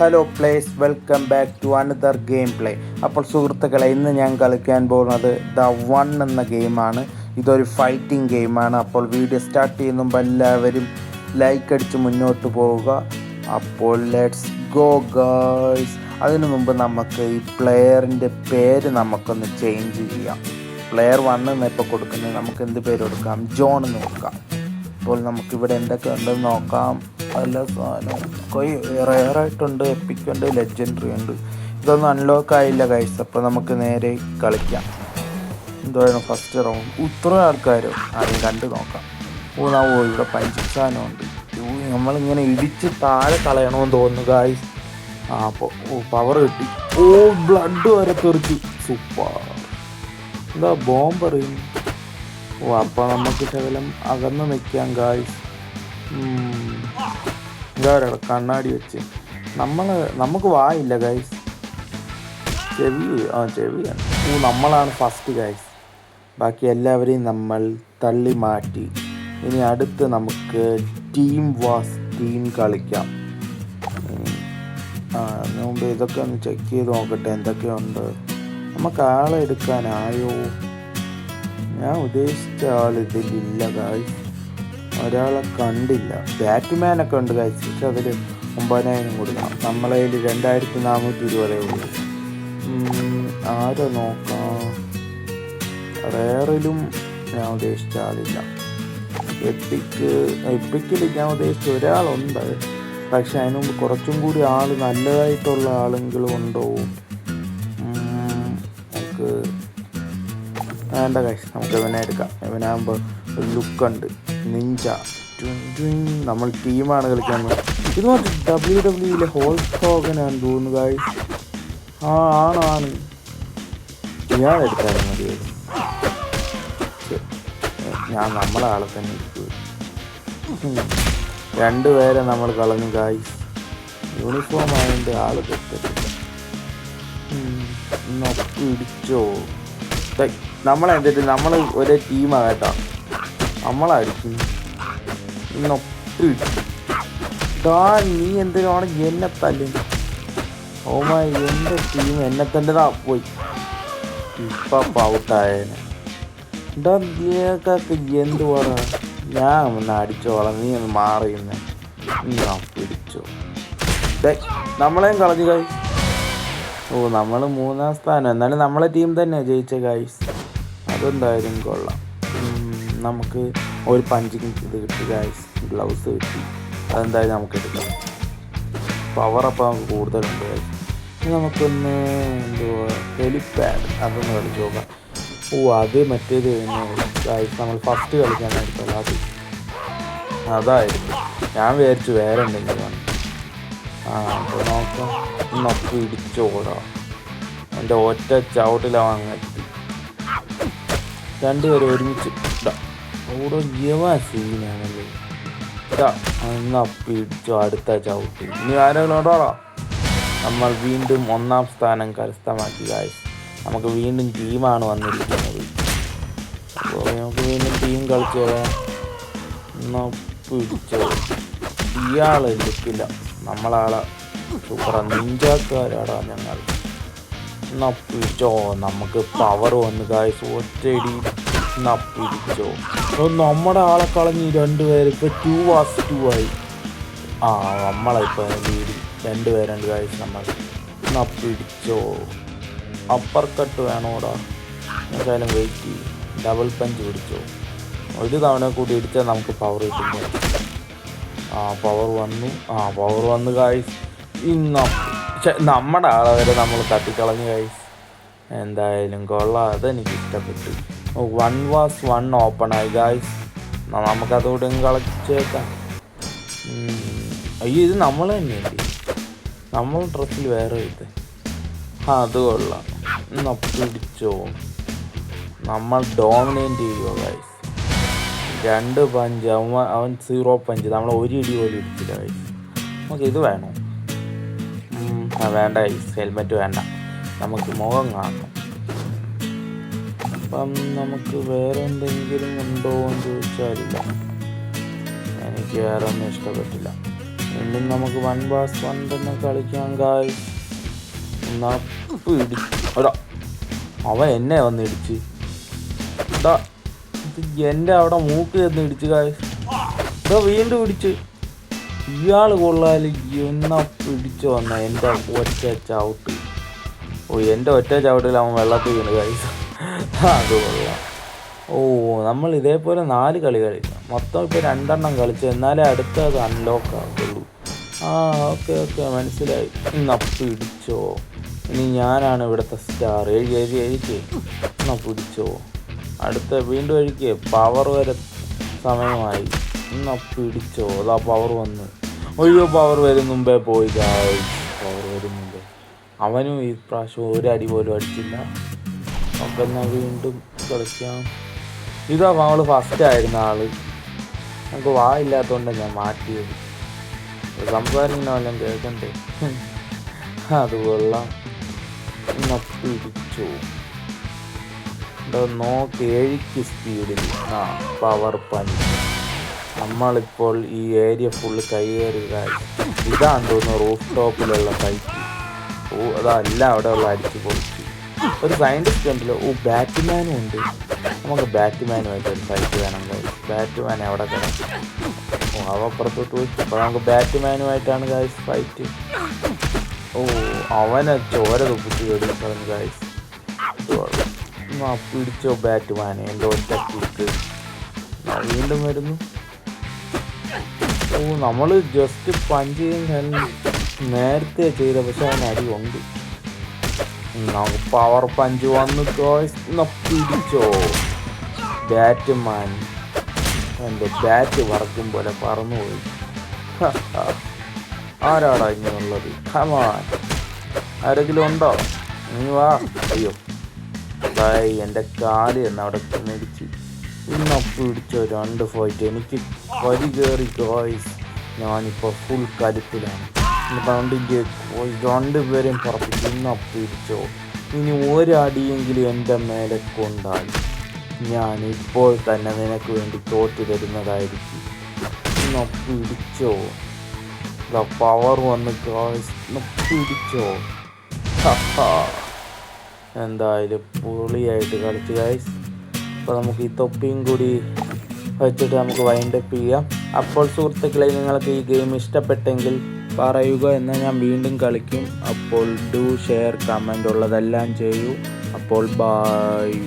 Hello players welcome back to another game play അപ്പോൾ സുഹൃത്തുക്കളെ ഇന്ന് ഞാൻ കളിക്കാൻ പോകുന്നത് ദ വൺ എന്ന ഗെയിമാണ് ഇതൊരു ഫൈറ്റിംഗ് ഗെയിമാണ് അപ്പോൾ വീഡിയോ സ്റ്റാർട്ട് ചെയ്യുന്ന മുമ്പ് എല്ലാവരും ലൈക്ക് അടിച്ച് മുന്നോട്ട് പോവുക. അപ്പോൾ ലെറ്റ്സ് ഗോ ഗേൾസ് അതിനു മുമ്പ് നമുക്ക് ഈ പ്ലെയറിന്റെ പേര് നമുക്കൊന്ന് ചേഞ്ച് ചെയ്യാം. പ്ലെയർ വൺ എന്ന് ഇപ്പോൾ കൊടുക്കുന്നത് നമുക്ക് എന്ത് പേര് കൊടുക്കാം? ജോൺ എന്ന് കൊടുക്കാം. അപ്പോൾ നമുക്കിവിടെ എന്തൊക്കെ ഉണ്ടെന്ന് നോക്കാം. എല്ലാ സാധനവും. കൊയ് റയറായിട്ടുണ്ട് എപ്പിക്കുണ്ട് ലെജൻഡറി ഉണ്ട്. ഇതൊന്നും അൺലോക്ക് ആയില്ല കൈസ് അപ്പോൾ നമുക്ക് നേരെ കളിക്കാം. എന്തായാലും ഫസ്റ്റ് റൗണ്ട് ഇത്ര ആൾക്കാരോ. ആദ്യം കണ്ടു നോക്കാം. നാ ഓ ഇവിടെ പഞ്ച് സാധനമുണ്ട്. ഓ നമ്മളിങ്ങനെ ഇടിച്ച് താഴെ കളയണമെന്ന് തോന്നുന്നു ഗായ്സ് ആ അപ്പോൾ ഓ പവർ കിട്ടി. ഓ ബ്ലഡ് വരെ തെറിച്ചു. സൂപ്പർ എന്താ ബോംബ് ഓ അപ്പോൾ നമുക്ക് ശകലം അകന്ന് നിൽക്കാം ഗായ്സ് പറയുക കണ്ണാടി വെച്ച്. നമ്മൾ നമുക്ക് വായില്ല ഗൈസ് ചെവി ആ ചെവിയാണ് ഓ നമ്മളാണ് ഫസ്റ്റ് ഗൈസ് ബാക്കി എല്ലാവരെയും നമ്മൾ തള്ളി മാറ്റി. ഇനി അടുത്ത് നമുക്ക് ടീം വാസ് ടീം കളിക്കാം. ആ അതിന് ഇതൊക്കെ ഒന്ന് ചെക്ക് ചെയ്ത് നോക്കട്ടെ എന്തൊക്കെയുണ്ട്. നമുക്ക് ആളെടുക്കാനായോ ഞാൻ ഉദ്ദേശിച്ച ആൾ ഇതിലില്ല ഒരാളെ കണ്ടില്ല. ബാറ്റ്മാനൊക്കെ ഉണ്ട് കഴിച്ചിട്ട് അതിൽ ഒമ്പതിനായിരം കൊടുക്കാം നമ്മളെ കയ്യിൽ രണ്ടായിരത്തി നാനൂറ്റി ഇരുപതേ ഉള്ളൂ ആരെ നോക്കാം? റേറിലും ഞാൻ ഉദ്ദേശിച്ച ആളില്ല. എപ്പിക്ക് എപ്പിക്കിൽ ഞാൻ ഉദ്ദേശിച്ച ഒരാളുണ്ട്. പക്ഷെ അതിന് മുമ്പ് കുറച്ചും കൂടി ആൾ നല്ലതായിട്ടുള്ള ആളെങ്കിലും ഉണ്ടോ? നമുക്ക് വേണ്ട കാശ് നമുക്ക് ഇവനെ എടുക്കാം. ഇവനാകുമ്പോൾ ഒരു ലുക്കുണ്ട് നിഞ്ച. നമ്മൾ ടീമാണ് കളിക്കുന്നത് ഇത് മറ്റേ ഡബ്ല്യു ഡബ്ല്യുയിലെ ഹോൾ ഹോഗനാണ് തോന്നുന്നു കായ് ആ ആണ് ആണ്. ഇയാൾ എടുത്താലും മതിയായിരുന്നു ഞാൻ നമ്മളെ ആളെ തന്നെ രണ്ടുപേരെ നമ്മൾ കളഞ്ഞു കായ് യൂണിഫോം ആയതിന്റെ ആൾ തെറ്റില്ല നമ്മളെ എന്നിട്ട് നമ്മൾ ഒരേ ടീമാണ് കേട്ടോ. നമ്മളായിരിക്കും. നീ എന്തിനാണ് എന്നെ തല്ലുന്നു ഓമാ എന്റെ ടീം എന്നെ തന്നെതാ പോയി. ഇപ്പം ഔട്ടായേനെ ഡാ നീക്കൊക്കെ എന്തുവാടാ ഞാൻ ഒന്ന് അടിച്ചോളാം. നീ ഒന്ന് മാറിയുന്നേ ഞാൻ പിടിച്ചോ. നമ്മളെയും കളഞ്ഞു കായ് ഓ നമ്മൾ മൂന്നാം സ്ഥാനം. എന്നാലും നമ്മളെ ടീം തന്നെ ജയിച്ച ഗൈസ് അതെന്തായാലും കൊള്ളാം. നമുക്ക് ഒരു പഞ്ചിങ് ഇത് കിട്ടി ഗൈസ് ഗ്ലൗസ് കിട്ടി. അതെന്തായാലും നമുക്ക് എടുക്കാം. പവർ അപ്പം നമുക്ക് കൂടുതലുണ്ട് ഗൈസ് ഇനി നമുക്കൊന്ന് എന്തുവാ ഹെലിപാഡ് അതൊന്ന് കളിച്ച് നോക്കാം. ഓ അത് മറ്റേത് ഗൈസ് നമ്മൾ ഫസ്റ്റ് കളിക്കാൻ എടുത്തത് അത്. അതായിരിക്കും ഞാൻ വിചാരിച്ചു വേറെ എന്തെങ്കിലും ആ അപ്പോൾ നോക്കാം നൊക്കെ ഇടിച്ചോടാം എന്റെ ഒറ്റ ചവിട്ടിലാണ് അങ്ങെത്തി രണ്ടുപേരും ഒരുമിച്ച്. അവിടെ ജീവാ സീനാണല്ലേ എന്നാ പിടിച്ചു അടുത്ത ചവിട്ടി. ഇനി ആരെങ്കിലും ഉണ്ടോടാ നമ്മൾ വീണ്ടും ഒന്നാം സ്ഥാനം കരസ്ഥമാക്കി കായ് നമുക്ക് വീണ്ടും ടീമാണ് വന്നിരിക്കുന്നത്. അപ്പോൾ നമുക്ക് വീണ്ടും ടീം കളിച്ചു തരാം എന്നാ പിടിച്ചു? ഇയാളെ എടുക്കില്ല നമ്മളാളെ സൂപ്പർ നിഞ്ചാക്കാരാടാ ഞങ്ങൾ. എന്നാ പിടിച്ചോ? നമുക്ക് പവർ വന്ന് ഒറ്റ ഒറ്റയടി. ഓ, നമ്മുടെ ആളെ കളഞ്ഞ് രണ്ടുപേര് ഇപ്പൊ ടു വാസ് ടു ആയി. ആ നമ്മളെ ഇപ്പൊ ലീഡ് രണ്ടുപേരുണ്ട് കാഴ്ച നമ്മൾ നപ്പിടിച്ചോ. പിടിച്ചോ അപ്പർ കട്ട് വേണോടാ. എന്തായാലും വെയിറ്റ് ചെയ്യും. ഡബിൾ പഞ്ച് പിടിച്ചോ. ഒരു തവണ കൂടി ഇടിച്ചാൽ നമുക്ക് പവർ കിട്ടും. ആ പവർ വന്നു. ആ പവർ വന്ന് കായ്സ് ഇന്ന നമ്മുടെ ആളെ വരെ നമ്മൾ തട്ടിക്കളഞ്ഞു കായ്സ് എന്തായാലും കൊള്ളാം. അതെനിക്ക് ഇഷ്ടപ്പെട്ടു. വൺ വാസ് വൺ ഓപ്പൺ ആയി ഗായ്സ് നമുക്കതോടെ കളിച്ചേക്കാം. അയ്യോ ഇത് നമ്മൾ തന്നെയല്ലേ? നമ്മൾ ഡ്രസ്സിൽ വേറെ ഇത്. ആ അത് കൊള്ളാം. എന്നാ പിടിച്ചോ. നമ്മൾ ഡോമിനേറ്റ് ചെയ്യുമോ ഗായ്സ് രണ്ട് പഞ്ച് അവൻ അവൻ സീറോ പഞ്ച്. നമ്മൾ ഒരു ഇടി പോലും ഇടിച്ചില്ല ഗൈസ് നമുക്ക് ഇത് വേണോ? വേണ്ട ഗൈസ് ഹെൽമെറ്റ് വേണ്ട. നമുക്ക് മുഖം കാണണം. അപ്പം നമുക്ക് വേറെ എന്തെങ്കിലും ഉണ്ടോ എന്ന് ചോദിച്ചാലില്ല. എനിക്ക് വേറെ ഒന്നും ഇഷ്ടപ്പെട്ടില്ല. വീണ്ടും നമുക്ക് വൺ ബാസ് വൺ തന്നെ കളിക്കാൻ കായ് എന്നാ ഇടാ അവൻ എന്നെ വന്ന് ഇടിച്ച്. ഇത് എന്റെ അവിടെ മൂക്ക് ചെന്ന് ഇടിച്ച് കായ് ഇതാ വീണ്ടും ഇടിച്ച്. ഇയാൾ കൊള്ളാൽ എന്നാ പിടിച്ചു വന്ന? എന്റെ ഒറ്റ ചവിട്ട്. ഓ എന്റെ ഒറ്റ ചവിട്ടിൽ അവൻ വെള്ളത്തിൽ വീണ് ഗായ്സ് അത് ഓ നമ്മൾ ഇതേപോലെ നാല് കളി കളിക്കണം. മൊത്തം ഇപ്പോൾ രണ്ടെണ്ണം കളിച്ചു. എന്നാലേ അടുത്തത് അൺലോക്ക് ആകുള്ളൂ ആ ഓക്കെ ഓക്കെ മനസ്സിലായി. എന്നാ പിടിച്ചോ. ഇനി ഞാനാണ് ഇവിടുത്തെ സ്റ്റാർ എഴുതി എഴുതി എഴുതി. എന്നാ പിടിച്ചോ. അടുത്ത വീണ്ടും എഴുതിക്കേ. പവർ വരെ സമയമായി. എന്നാ പിടിച്ചോ. അതാ പവർ വന്ന്. അയ്യോ പവർ വരും മുമ്പേ പോയി പവർ വരും മുമ്പേ. അവനും ഈ പ്രാവശ്യം ഒരു അടി പോലും അടിച്ചില്ല. നമുക്ക് എന്നാൽ വീണ്ടും കളിക്കാം. ഇതാ നമ്മൾ ഫസ്റ്റ് ആയിരുന്ന ആൾ. നമുക്ക് വാ ഇല്ലാത്തതുകൊണ്ട് ഞാൻ മാറ്റിയത്. സംസാരിക്കുന്ന വല്ലതും കേൾക്കണ്ടേ? അത് കൊള്ളാം. പിടിച്ചു. നോക്ക് ഏഴിക്ക് സ്പീഡിൽ ആ പവർ പഞ്ച് നമ്മളിപ്പോൾ ഈ ഏരിയ ഫുള്ള് കൈയേറുക ഇതാണ് തോന്നുന്നു റൂഫ് ടോപ്പിലുള്ള കൈ ഓ അതല്ല അവിടെ ഉള്ള അടിച്ചു പൊളിച്ച്. ഒരു സയന്റിസ്റ്റ് ഉണ്ടല്ലോ. ഓ ബാറ്റ്മാനും ഉണ്ട്. നമുക്ക് ബാറ്റ്മാനുമായിട്ട് ഒരു ഫൈറ്റ് വേണം ബാറ്റ്മാൻ എവിടെ കിടക്കും? ഓ അവ അപ്പുറത്തോട്ട് പോയി. അപ്പോൾ നമുക്ക് ബാറ്റ്മാനുമായിട്ടാണ് ഗായ്സ് ഫൈറ്റ് ഓ അവനെ ചോര തുപ്പിച്ച് കയറി പറഞ്ഞു ഗായ്സ് പിടിച്ചോ ബാറ്റ്മാനെ എന്റെ ഒറ്റ കിക്ക് വീണ്ടും വരുന്നു. ഓ നമ്മൾ ജസ്റ്റ് പഞ്ച് ചെയ്യുന്ന നേരത്തെ ചെയ്ത പക്ഷെ അവൻ അടി ഉണ്ട്. നമുക്ക് പവർ പഞ്ച് വന്ന് ഗോയ്സ് ബാറ്റ് മാൻ എന്റെ ബാറ്റ് വറക്കും പോലെ പറന്നുപോയി. ആരാടാ ഇങ്ങനെയുള്ളത് കമാൻ ആരെങ്കിലും ഉണ്ടോ? നീ വാ. അയ്യോ. ബായ് എന്റെ കാൽ എന്ന് അവിടെ മേടിച്ച്. ഇന്ന് പിടിച്ച രണ്ട് ഫൈറ്റ് എനിക്ക് കരി കയറി ഗോയ്സ് ഞാനിപ്പോൾ ഫുൾ കരുത്തിലാണ്. റൗണ്ടിന്റെ രണ്ടുപേരെയും പറപ്പിച്ച് ഇന്ന് പിടിച്ചോ. ഇനി ഒരടിയെങ്കിലും എന്റെ മേലെ കൊണ്ടാൽ ഞാൻ ഇപ്പോൾ തന്നെ നിനക്ക് വേണ്ടി തോറ്റു തരുന്നതായിരിക്കും. ഇന്ന് പിടിച്ചോ. പവർ വന്ന് പിടിച്ചോ. എന്തായാലും പുളിയായിട്ട് കളിച്ചു ഗൈസ് അപ്പോൾ നമുക്ക് ഈ തൊപ്പിയും കൂടി വെച്ചിട്ട് നമുക്ക് വൈൻഡപ്പ് ചെയ്യാം. അപ്പോൾ സുഹൃത്തുക്കളെ നിങ്ങൾക്ക് ഈ ഗെയിം ഇഷ്ടപ്പെട്ടെങ്കിൽ പറയുക എന്നാൽ ഞാൻ വീണ്ടും കളിക്കും. അപ്പോൾ ഡു ഷെയർ കമന്റ് ഉള്ളതെല്ലാം ചെയ്യൂ. അപ്പോൾ ബായ്